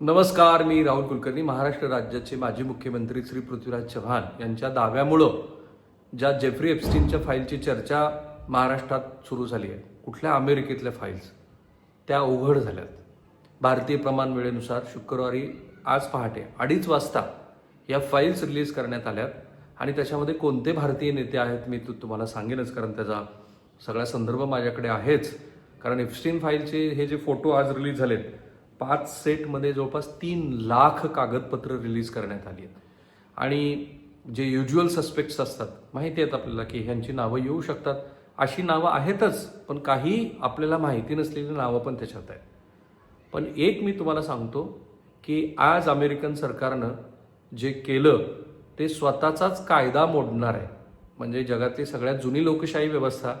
नमस्कार मी राहुल कुलकर्णी महाराष्ट्र राज्याचे माजी मुख्यमंत्री श्री पृथ्वीराज चव्हाण यांच्या दाव्यामुळं ज्या जेफ्री एप्स्टीनच्या फाईलची चर्चा महाराष्ट्रात सुरू झाली आहे कुठल्या अमेरिकेतल्या फाईल्स त्या उघड झाल्यात. भारतीय प्रमाण वेळेनुसार शुक्रवारी आज पहाटे अडीच वाजता या फाईल्स रिलीज करण्यात आल्यात आणि त्याच्यामध्ये कोणते भारतीय नेते आहेत मी तू तुम्हाला सांगेनच कारण त्याचा सगळा संदर्भ माझ्याकडे आहेच. कारण एफस्टीन फाईलचे हे जे फोटो आज रिलीज झालेत पाच सेटमध्ये जवळपास तीन लाख कागदपत्र रिलीज करण्यात आली आहेत. आणि जे युज्युअल सस्पेक्ट्स असतात माहिती आहेत आपल्याला की ह्यांची नावं येऊ शकतात. अशी नावं आहेतच पण काही आपल्याला माहिती नसलेली नावं पण त्याच्यात आहेत. पण एक मी तुम्हाला सांगतो की आज अमेरिकन सरकारनं जे केलं ते स्वतःचाच कायदा मोडणार आहे. म्हणजे जगातली सगळ्यात जुनी लोकशाही व्यवस्था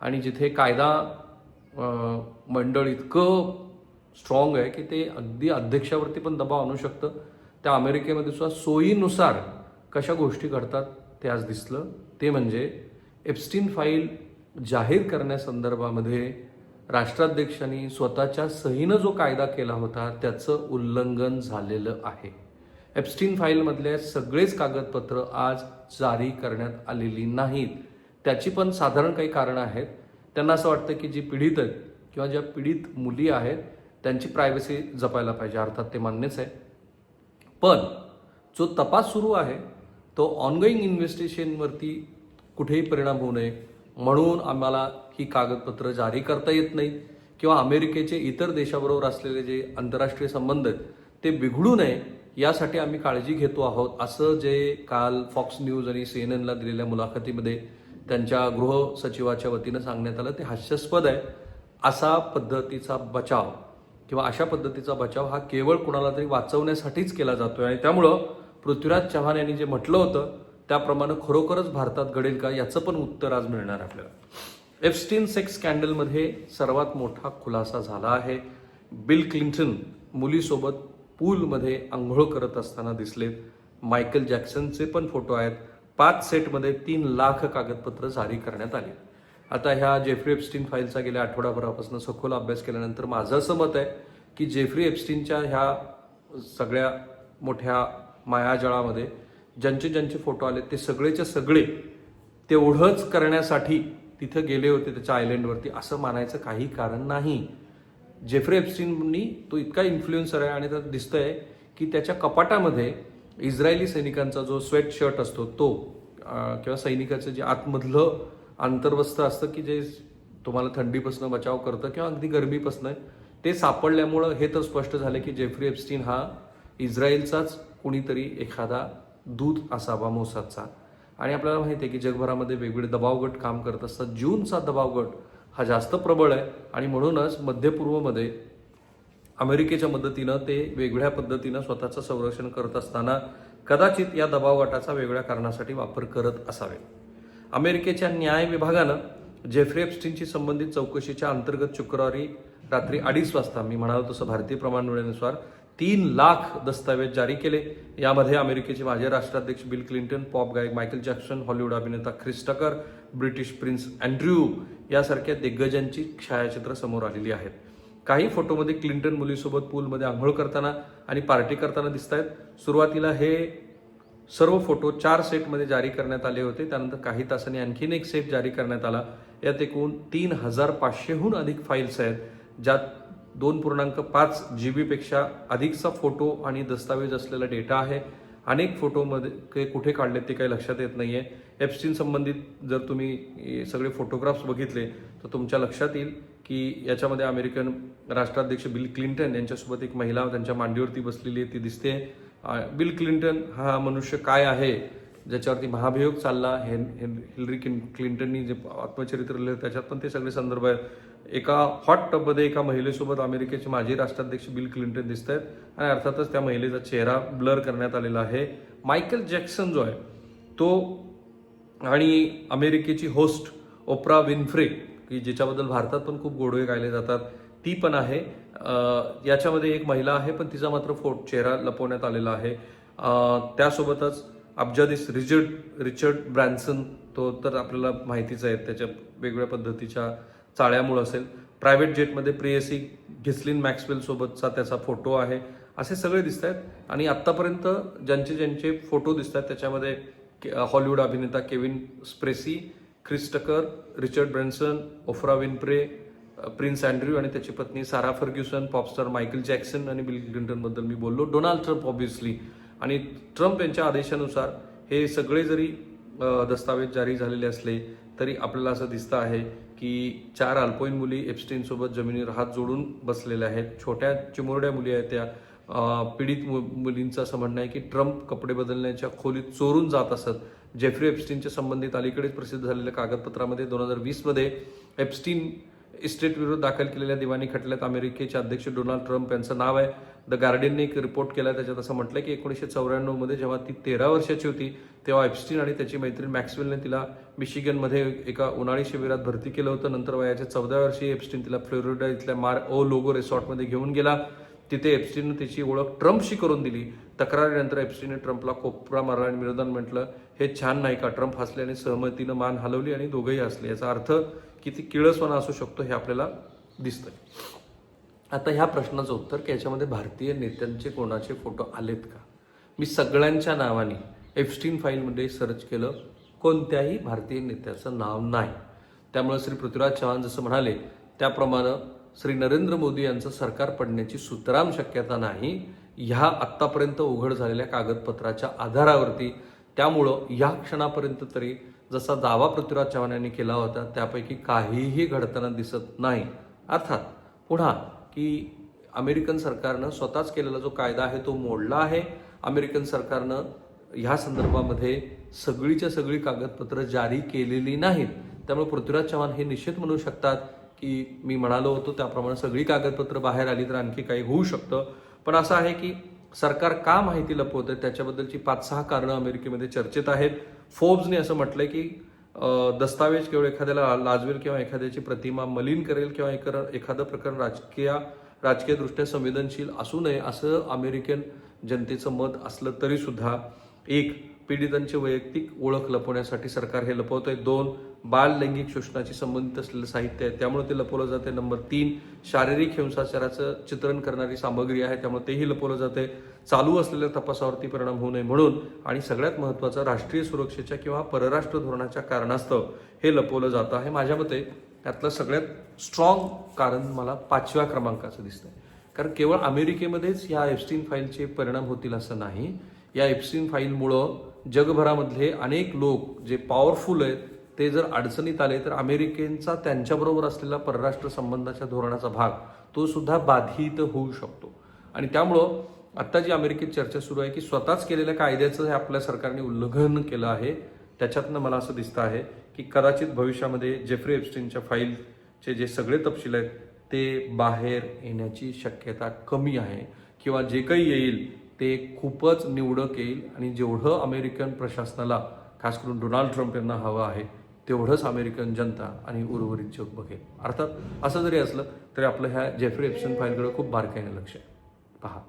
आणि जिथे कायदा मंडळ इतकं स्ट्रॉंग आहे की ते अगदी अध्यक्षावरती पण दबाव आणू शकतं. त्या अमेरिकेमध्ये सुद्धा सोयीनुसार कशा गोष्टी घडतात ते आज दिसलं. ते म्हणजे एप्स्टीन फाईल जाहीर करण्यासंदर्भामध्ये राष्ट्राध्यक्षांनी स्वतःच्या सहीनं जो कायदा केला होता त्याचं उल्लंघन झालेलं आहे. एप्स्टीन फाईलमधले सगळेच कागदपत्र आज जारी करण्यात आलेली नाहीत. त्याची पण साधारण काही कारणं आहेत. त्यांना असं वाटतं की जी पीडित आहेत किंवा ज्या पीडित मुली आहेत त्यांची प्रायव्हसी जपायला पाहिजे अर्थात ते मान्यच आहे. पण जो तपास सुरू आहे तो ऑनगोईंग इन्व्हेस्टिगेशनवरती कुठेही परिणाम होऊ नये. म्हणून आम्हाला ही कागदपत्र जारी करता येत नाहीत. किंवा अमेरिकेचे इतर देशाबरोबर असलेले जे आंतरराष्ट्रीय संबंध आहेत ते बिघडू नये यासाठी आम्ही काळजी घेतो आहोत. असं जे काल फॉक्स न्यूज आणि सी एन एनला दिलेल्या मुलाखतीमध्ये त्यांच्या गृह सचिवाच्या वतीनं सांगण्यात आलं ते हास्यास्पद आहे. असा पद्धतीचा बचाव किंवा अशा पद्धतीचा बचाव हा केवळ कुणाला तरी वाचवण्यासाठीच केला जातोय. आणि त्यामुळं पृथ्वीराज चव्हाण यांनी जे म्हटलं होतं त्याप्रमाणे खरोखरच भारतात घडेल का याचं पण उत्तर आज मिळणार आपल्याला. एफस्टीन सेक्स स्कॅन्डलमध्ये सर्वात मोठा खुलासा झाला आहे. बिल क्लिंटन मुलीसोबत पूलमध्ये आंघोळ करत असताना दिसलेत. मायकल जॅक्सनचे पण फोटो आहेत. पाच सेटमध्ये तीन लाख कागदपत्र जारी करण्यात आली. आता ह्या जेफ्री एप्स्टीन फाईलचा गेल्या आठवडाभरापासून सखोल अभ्यास केल्यानंतर माझं असं मत आहे की जेफ्री एप्स्टीनच्या ह्या सगळ्या मोठ्या मायाजळामध्ये ज्यांचे ज्यांचे फोटो आले ते सगळेच्या सगळे तेवढंच करण्यासाठी तिथं गेले होते त्याच्या आयलंडवरती असं मानायचं काही कारण नाही. जेफ्री एप्स्टीननी तो इतका इन्फ्लुएन्सर आहे आणि त्यात दिसतंय की त्याच्या कपाटामध्ये इस्रायली सैनिकांचा जो स्वेट शर्ट असतो तो किंवा सैनिकाचं जे आतमधलं अंतर्वस्त्र असतं की जे तुम्हाला थंडीपासून बचाव करतं किंवा अगदी गरमीपासून ते सापडल्यामुळं हे तर स्पष्ट झालं की जेफ्री एप्स्टीन हा इस्रायलचाच कुणीतरी एखादा दूत असावा मोसादचा. आणि आपल्याला माहिती आहे की जगभरामध्ये वेगवेगळे दबाव गट काम करत असतात. जूनचा दबाव गट हा जास्त प्रबळ आहे आणि म्हणूनच मध्यपूर्वमध्ये अमेरिकेच्या मदतीनं ते वेगळ्या पद्धतीनं स्वतःचं संरक्षण करत असताना कदाचित या दबाव गटाचा वेगळ्या कारणासाठी वापर करत असावे. अमेरिकेच्या न्याय विभागानं जेफ्री एप्स्टीनशी संबंधित चौकशीच्या अंतर्गत शुक्रवारी रात्री अडीच वाजता मी म्हणालो तसं भारतीय प्रमाण वेळेनुसार तीन लाख दस्तावेज जारी केले. यामध्ये अमेरिकेचे माजी राष्ट्राध्यक्ष बिल क्लिंटन पॉप गायक मायकल जॅक्सन हॉलिवूड अभिनेता ख्रिस्टकर ब्रिटिश प्रिन्स अँड्र्यू यासारख्या दिग्गजांची छायाचित्र समोर आलेली आहेत. काही फोटोमध्ये क्लिंटन मुलीसोबत पूलमध्ये आंघोळ करताना आणि पार्टी करताना दिसत आहेत सुरुवातीला हे सर्व फोटो चार सेटमध्ये जारी करण्यात आले होते. त्यानंतर काही तासांनी आणखीन एक सेट जारी करण्यात आला. यात एकूण तीन हजार पाचशेहून अधिक फाईल्स आहेत ज्यात दोन पूर्णांक पाच जी बीपेक्षा अधिकचा फोटो आणि दस्तावेज असलेला डेटा आहे. अनेक फोटोमध्ये ते कुठे काढलेत ते काही लक्षात येत नाहीये. एप्स्टीन संबंधित जर तुम्ही सगळे फोटोग्राफ्स बघितले तर तुमच्या लक्षात येईल की याच्यामध्ये अमेरिकन राष्ट्राध्यक्ष बिल क्लिंटन यांच्यासोबत एक महिला त्यांच्या मांडीवरती बसलेली आहे ती दिसते बिल क्लिंटन हा मनुष्य काय आहे ज्याच्यावरती महाभियोग चालला हे हे- हिलरी क्लिन क्लिंटननी जे आत्मचरित्र लिहिलं त्याच्यात पण ते सगळे संदर्भ आहेत. एका हॉट टबमध्ये एका महिलेसोबत अमेरिकेचे माजी राष्ट्राध्यक्ष बिल क्लिंटन दिसत आहेत आणि अर्थातच त्या महिलेचा चेहरा ब्लर करण्यात आलेला आहे. मायकल जॅक्सन जो आहे तो आणि अमेरिकेची होस्ट ओप्रा विन्फ्रे की ज्याच्याबद्दल भारतात पण खूप गोडवे गायले जातात ती पण आहे. याच्यामध्ये एक महिला आहे पण तिचा मात्र फोट चेहरा लपवण्यात आलेला आहे. त्यासोबतच अब्जादिस रिचर्ड रिचर्ड ब्रॅन्सन तो तर आपल्याला माहितीच आहे त्याच्या वेगवेगळ्या पद्धतीच्या चाळ्यामुळे असेल. प्रायव्हेट जेटमध्ये प्रेयसी घिसलिन मॅक्सवेलसोबतचा त्याचा फोटो आहे. असे सगळे दिसत आहेत. आणि आत्तापर्यंत ज्यांचे ज्यांचे फोटो दिसत आहेत त्याच्यामध्ये के- हॉलिवूड अभिनेता Kevin Spacey Chris Tucker Richard Branson Oprah Winfrey Prince Andrew आणि त्याची पत्नी Sarah Ferguson popstar Michael Jackson आणि बिल क्लिंटनबद्दल मी बोललो. डोनाल्ड ट्रम्प ऑब्व्हियसली आणि ट्रम्प यांच्या आदेशानुसार हे सगळे जरी दस्तावेज जारी झालेले असले तरी आपल्याला असं दिसतं आहे की चार अल्पवयीन मुली एप्स्टीनसोबत जमिनीवर हात जोडून बसलेल्या आहेत. छोट्या चिमुरड्या मुली आहेत त्या. पीडित मु- मुलींचं असं म्हणणं आहे की ट्रम्प कपडे बदलण्याच्या खोलीत चोरून जात असत. जेफ्री एप्स्टीनच्या संबंधित अलीकडेच प्रसिद्ध झालेल्या कागदपत्रामध्ये दोन हजार वीसमध्ये एप्स्टीन इस्टेट विरोध दाखल केलेल्या दिवाणी खटल्यात अमेरिकेचे अध्यक्ष डोनाल्ड ट्रम्प यांचं नाव आहे. द गार्डियनने एक रिपोर्ट केला त्याच्यात असं म्हटलं की एकोणीसशे चौऱ्याण्णवमध्ये जेव्हा ती तेरा वर्षाची होती तेव्हा एप्स्टीन आणि त्याची मैत्रीण मॅक्सवेलने तिला मिशिगनमध्ये एका उन्हाळी शिबिरात भरती केलं होतं. नंतर वयाच्या चौदा वर्षी एप्स्टीन तिला फ्लोरिडा इथल्या मार ओ लोगो रिसॉर्टमध्ये घेऊन गेला. तिथे एप्स्टीनने तिची ओळख ट्रम्पशी करून दिली. तक्रारीनंतर एप्स्टीनने ट्रम्पला कोपरा मारला आणि विरोधात म्हटलं हे छान नाही का? ट्रम्प हसल्याने सहमतीनं मान हलवली आणि दोघंही हसले. याचा अर्थ किती किळसवाना असू शकतो हे आपल्याला दिसतंय. आता ह्या प्रश्नाचं उत्तर की याच्यामध्ये भारतीय नेत्यांचे कोणाचे फोटो आलेत का? मी सगळ्यांच्या नावाने एफस्टीन फाईलमध्ये सर्च केलं. कोणत्याही भारतीय नेत्याचं नाव नाही. त्यामुळे श्री पृथ्वीराज चव्हाण जसं म्हणाले त्याप्रमाणे श्री नरेंद्र मोदी यांचं सरकार पडण्याची सुतराम शक्यता नाही. ह्या आत्तापर्यंत उघड झालेल्या कागदपत्राच्या आधारावरती त्यामुळं ह्या क्षणापर्यंत तरी जसा दावा पृथ्वीराज चव्हाण यांनी केला होता त्यापैकी काहीही घडताना दिसत नाही. अर्थात पुन्हा की अमेरिकन सरकारनं स्वतःच केलेला जो कायदा आहे तो मोडला आहे. अमेरिकन सरकारनं ह्या संदर्भामध्ये सगळीच्या सगळी कागदपत्रं जारी केलेली नाहीत. त्यामुळे पृथ्वीराज चव्हाण हे निश्चित म्हणू शकतात की मी म्हणालो होतो त्याप्रमाणे सगळी कागदपत्रं बाहेर आली तर आणखी काही होऊ शकतं. पण असं आहे की सरकार का माहिती लपवतं त्याच्याबद्दलची पाच सहा कारणं अमेरिकेमध्ये चर्चेत आहेत. फोर्ब्सने असं म्हटलंय की दस्तावेज केवळ एखाद्याला लाजवेल किंवा एखाद्याची प्रतिमा मलिन करेल किंवा एकर- एखादं प्रकरण राजकीय राजकीयदृष्ट्या संवेदनशील असू नये असं अमेरिकन जनतेचं मत असलं तरीसुद्धा एक पीडितांची वैयक्तिक ओळख लपवण्यासाठी सरकार हे लपवतंय. दोन बाल लैंगिक शोषणाशी संबंधित असलेलं साहित्य आहे. त्यामुळे ते लपवलं जाते नंबर तीन शारीरिक हिंसाचाराचं चित्रण करणारी सामग्री आहे. त्यामुळे तेही लपवलं जाते चालू असलेल्या तपासावरती परिणाम होऊ नये म्हणून आणि सगळ्यात महत्त्वाचं राष्ट्रीय सुरक्षेच्या किंवा परराष्ट्र धोरणाच्या कारणास्तव हे लपवलं जातं आहे माझ्या मते. त्यातलं सगळ्यात स्ट्रॉंग कारण मला पाचव्या क्रमांकाचं दिसतंय. कारण केवळ अमेरिकेमध्येच या एफस्टीन फाईलचे परिणाम होतील असं नाही. या एफस्टीन फाईलमुळं जगभरामधले अनेक लोक जे पॉवरफुल आहेत ते जर अडचणीत आले तर अमेरिकेचा त्यांच्याबरोबर असलेला परराष्ट्र संबंधाच्या धोरणाचा भाग तो सुद्धा बाधित होऊ शकतो. आणि त्यामुळं आत्ता जी अमेरिकेत चर्चा सुरू आहे की स्वतःच केलेल्या कायद्याचं हे आपल्या सरकारने उल्लंघन केलं आहे त्याच्यातनं मला असं दिसतं आहे की कदाचित भविष्यामध्ये जेफ्री एप्स्टीनच्या फाईलचे जे सगळे तपशील आहेत ते बाहेर येण्याची शक्यता कमी आहे किंवा जे काही येईल ते खूपच निवडक येईल आणि जेवढं अमेरिकन प्रशासनाला खास करून डोनाल्ड ट्रम्प यांना हवं आहे तेवढंच अमेरिकन जनता आणि उर्वरित जग बघेल. अर्थात असं जरी असलं तरी आपलं ह्या जेफ्री एप्सन फाईलकडे खूप बारकाईने लक्ष आहे. पहा.